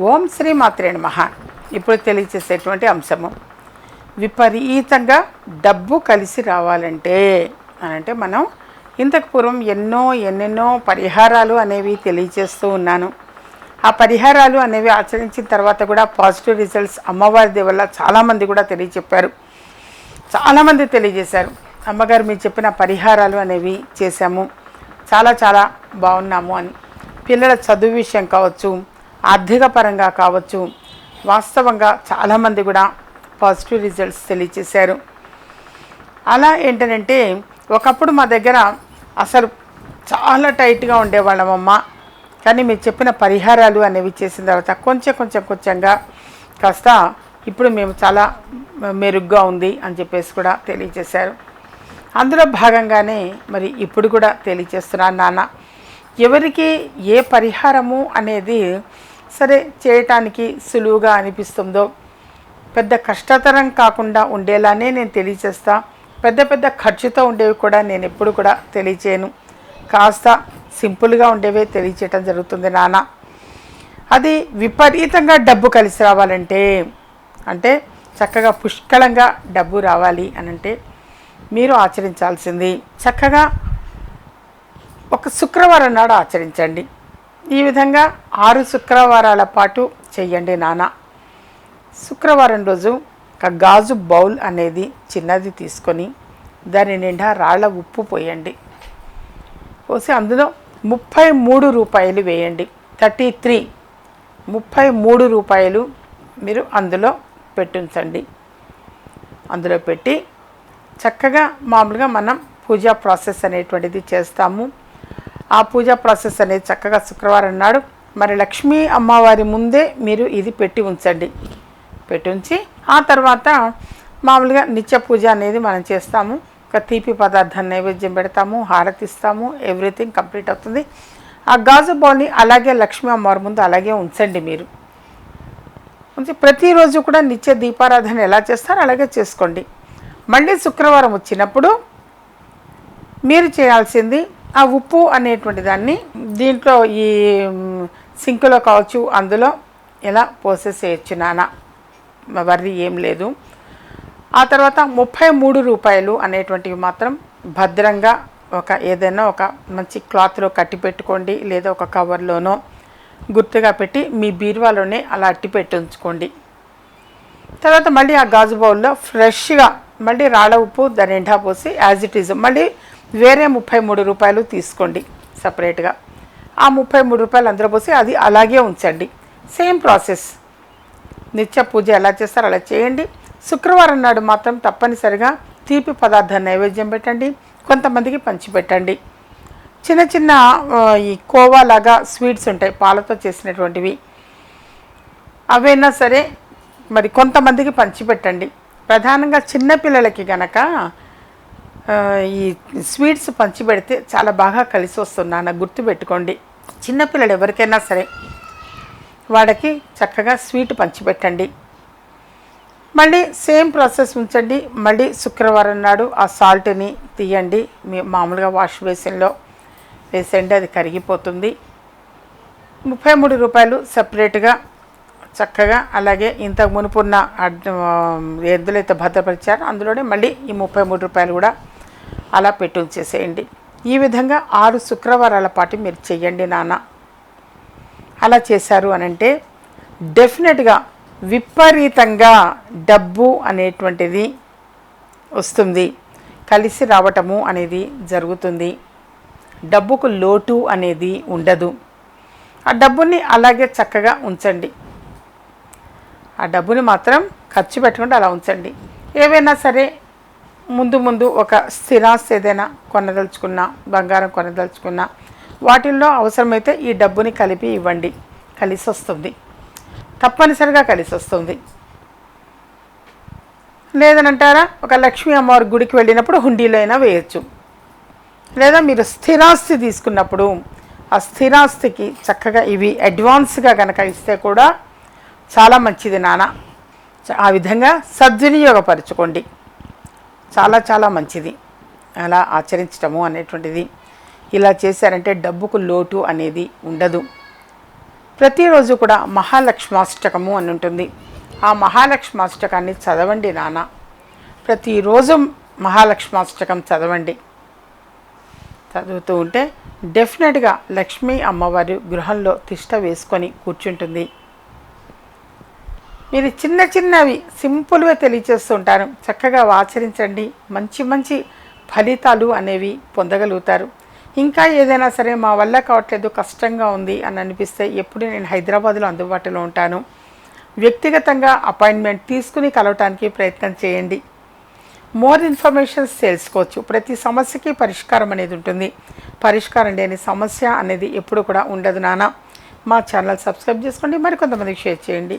ఓం శ్రీ మాత్రే మహా ఇప్పుడు తెలియచేసేటువంటి అంశము. విపరీతంగా డబ్బు కలిసి రావాలంటే అని అంటే మనం ఇంతకు పూర్వం ఎన్నో ఎన్నెన్నో పరిహారాలు అనేవి తెలియచేస్తూ ఉన్నాను. ఆ పరిహారాలు అనేవి ఆచరించిన తర్వాత కూడా పాజిటివ్ రిజల్ట్స్ అమ్మవారి వల్ల చాలామంది కూడా తెలియచెప్పారు. చాలామంది తెలియజేశారు. అమ్మగారు మీరు చెప్పిన పరిహారాలు అనేవి చేశాము. చాలా చాలా బాగున్నాము అని. పిల్లల చదువు విషయం కావచ్చు ఆర్థిక పరంగా కావచ్చు వాస్తవంగా చాలామంది కూడా పాజిటివ్ రిజల్ట్స్ తెలియచేశారు. అలా ఏంటంటే ఒకప్పుడు మా దగ్గర అసలు చాలా టైట్గా ఉండేవాళ్ళమమ్మ. కానీ మీరు చెప్పిన పరిహారాలు అనేవి చేసిన తర్వాత కొంచెం కొంచెం కొంచెంగా కాస్త ఇప్పుడు మేము చాలా మెరుగ్గా ఉంది అని చెప్పేసి కూడా తెలియజేశారు అందులో భాగంగానే మరి ఇప్పుడు కూడా తెలియజేస్తున్నాను నాన్న. ఎవరికి ఏ పరిహారము అనేది సరే చేయటానికి సులువుగా అనిపిస్తుందో? పెద్ద కష్టతరం కాకుండా ఉండేలానే నేను తెలియచేస్తా. పెద్ద పెద్ద ఖర్చుతో ఉండేవి కూడా నేను ఎప్పుడు కూడా తెలియచేయను. కాస్త సింపుల్గా ఉండేవే తెలియచేయటం జరుగుతుంది నాన్న అది విపరీతంగా డబ్బు కలిసి రావాలంటే అంటే చక్కగా పుష్కలంగా డబ్బు రావాలి అని అంటే మీరు ఆచరించాల్సింది చక్కగా ఒక శుక్రవారం నాడు ఆచరించండి. ఈ విధంగా శుక్రవారాల పాటు చెయ్యండి నాన్న. శుక్రవారం రోజు ఒక గాజు బౌల్ అనేది చిన్నది తీసుకొని దాని నిండా రాళ్ళ ఉప్పు పోయండి. పోసి అందులో ముప్పై మూడు రూపాయలు వేయండి. థర్టీ త్రీ ముప్పై మూడు రూపాయలు మీరు అందులో పెట్టించండి. అందులో పెట్టి చక్కగా మామూలుగా మనం పూజా ప్రాసెస్ అనేటువంటిది చేస్తాము. ఆ పూజా ప్రాసెస్ అనేది చక్కగా శుక్రవారం నాడు మరి లక్ష్మీ అమ్మవారి ముందే మీరు ఇది పెట్టి ఉంచండి. పెట్టి ఉంచి ఆ తర్వాత మామూలుగా నిత్య పూజ అనేది మనం చేస్తాము. ఒక తీపి పదార్థాన్ని నైవేద్యం పెడతాము హారతిస్తాము ఎవ్రీథింగ్ కంప్లీట్ అవుతుంది. ఆ గాజు బౌల్ని అలాగే లక్ష్మీ అమ్మవారి ముందు అలాగే ఉంచండి మీరు. ఉంచి ప్రతిరోజు కూడా నిత్య దీపారాధన ఎలా చేస్తారో అలాగే చేసుకోండి. మళ్ళీ శుక్రవారం వచ్చినప్పుడు మీరు చేయాల్సింది ఆ ఉప్పు అనేటువంటి దాన్ని దీంట్లో ఈ సింకులో కావచ్చు అందులో ఇలా పోసేసేయచ్చు నాన్న? వర్రి ఏం లేదు. ఆ తర్వాత ముప్పై మూడు రూపాయలు అనేటువంటివి మాత్రం భద్రంగా ఒక ఏదైనా ఒక మంచి క్లాత్లో కట్టి పెట్టుకోండి లేదా ఒక కవర్లోనో గుర్తుగా పెట్టి మీ బీరువాలోనే అలా అట్టి పెట్టి ఉంచుకోండి. తర్వాత మళ్ళీ ఆ గాజు బౌల్లో ఫ్రెష్గా మళ్ళీ రాళ్ళ ఉప్పు దాని ఎండా పోసి యాజ్ ఇట్ ఈజ్ మళ్ళీ వేరే ముప్పై మూడు రూపాయలు తీసుకోండి సపరేట్గా ఆ ముప్పై మూడు రూపాయలు అందులో పోసి అది అలాగే ఉంచండి. సేమ్ ప్రాసెస్ నిత్య పూజ ఎలా చేస్తారో అలా చేయండి. శుక్రవారం నాడు మాత్రం తప్పనిసరిగా తీపి పదార్థాన్ని నైవేద్యం పెట్టండి. కొంతమందికి పంచిపెట్టండి. చిన్న చిన్న ఈ కోవా లాగా స్వీట్స్ ఉంటాయి పాలతో చేసినటువంటివి. అవైనా సరే మరి కొంతమందికి పంచిపెట్టండి. ప్రధానంగా చిన్నపిల్లలకి గనక ఈ స్వీట్స్ పంచిపెడితే చాలా బాగా కలిసి వస్తున్నాను గుర్తుపెట్టుకోండి. చిన్నపిల్లలు ఎవరికైనా సరే వాడికి చక్కగా స్వీట్ పంచిపెట్టండి. మళ్ళీ సేమ్ ప్రాసెస్ ఉంచండి. మళ్ళీ శుక్రవారం నాడు ఆ సాల్ట్ని తీయండి. మీ మామూలుగా వాష్ బేసిన్లో వేసేయండి. అది కరిగిపోతుంది. ముప్పై మూడు రూపాయలు సపరేట్గా చక్కగా అలాగే ఇంతకు మునుపున్న అడ్- ఎద్దులైతే భద్రపరిచారో అందులోనే మళ్ళీ ఈ ముప్పై మూడు రూపాయలు కూడా అలా పెట్టి ఉంచేసేయండి. ఈ విధంగా ఆరు శుక్రవారాల పాటు మీరు చెయ్యండి నాన్న. అలా చేశారు అని అంటే డెఫినెట్గా విపరీతంగా డబ్బు అనేటువంటిది వస్తుంది. కలిసి రావటము అనేది జరుగుతుంది. డబ్బుకు లోటు అనేది ఉండదు. ఆ డబ్బుని అలాగే చక్కగా ఉంచండి. ఆ డబ్బుని మాత్రం ఖర్చు పెట్టకుండా అలా ఉంచండి. ఏవైనా సరే ముందు ముందు ఒక స్థిరాస్తి ఏదైనా కొనదలుచుకున్నా బంగారం కొనదలుచుకున్నా వాటిల్లో అవసరమైతే ఈ డబ్బుని కలిపి ఇవ్వండి. కలిసి వస్తుంది తప్పనిసరిగా కలిసి వస్తుంది లేదనంటారా? ఒక లక్ష్మీ అమ్మవారి గుడికి వెళ్ళినప్పుడు హుండీలో అయినా వేయచ్చు. లేదా మీరు స్థిరాస్తి తీసుకున్నప్పుడు ఆ స్థిరాస్తికి చక్కగా ఇవి అడ్వాన్స్గా కనుక ఇస్తే కూడా చాలా మంచిది నాన్న ఆ విధంగా సద్వినియోగపరచుకోండి. చాలా చాలా మంచిది. అలా ఆచరించటము అనేటువంటిది. ఇలా చేశారంటే డబ్బుకు లోటు అనేది ఉండదు. ప్రతిరోజు కూడా మహాలక్ష్మాష్టకము అని ఉంటుంది. ఆ మహాలక్ష్మాష్టకాన్ని చదవండి నాన్న. ప్రతిరోజు మహాలక్ష్మాష్టకం చదవండి. చదువుతూ ఉంటే డెఫినెట్గా లక్ష్మీ అమ్మవారి గృహంలో తిష్ట వేసుకొని కూర్చుంటుంది. మీరు చిన్న చిన్నవి సింపుల్గా తెలియచేస్తుంటారు చక్కగా ఆచరించండి. మంచి మంచి ఫలితాలు అనేవి పొందగలుగుతారు. ఇంకా ఏదైనా సరే మా వల్ల కావట్లేదు కష్టంగా ఉంది అని అనిపిస్తే ఎప్పుడు నేను హైదరాబాద్లో అందుబాటులో ఉంటాను. వ్యక్తిగతంగా అపాయింట్మెంట్ తీసుకుని కలవటానికి ప్రయత్నం చేయండి. మోర్ ఇన్ఫర్మేషన్స్ తెలుసుకోవచ్చు. ప్రతి సమస్యకి పరిష్కారం అనేది ఉంటుంది. పరిష్కారం లేని సమస్య అనేది ఎప్పుడు కూడా ఉండదు నాన్న. మా ఛానల్ సబ్స్క్రైబ్ చేసుకోండి. మరికొంతమందికి షేర్ చేయండి.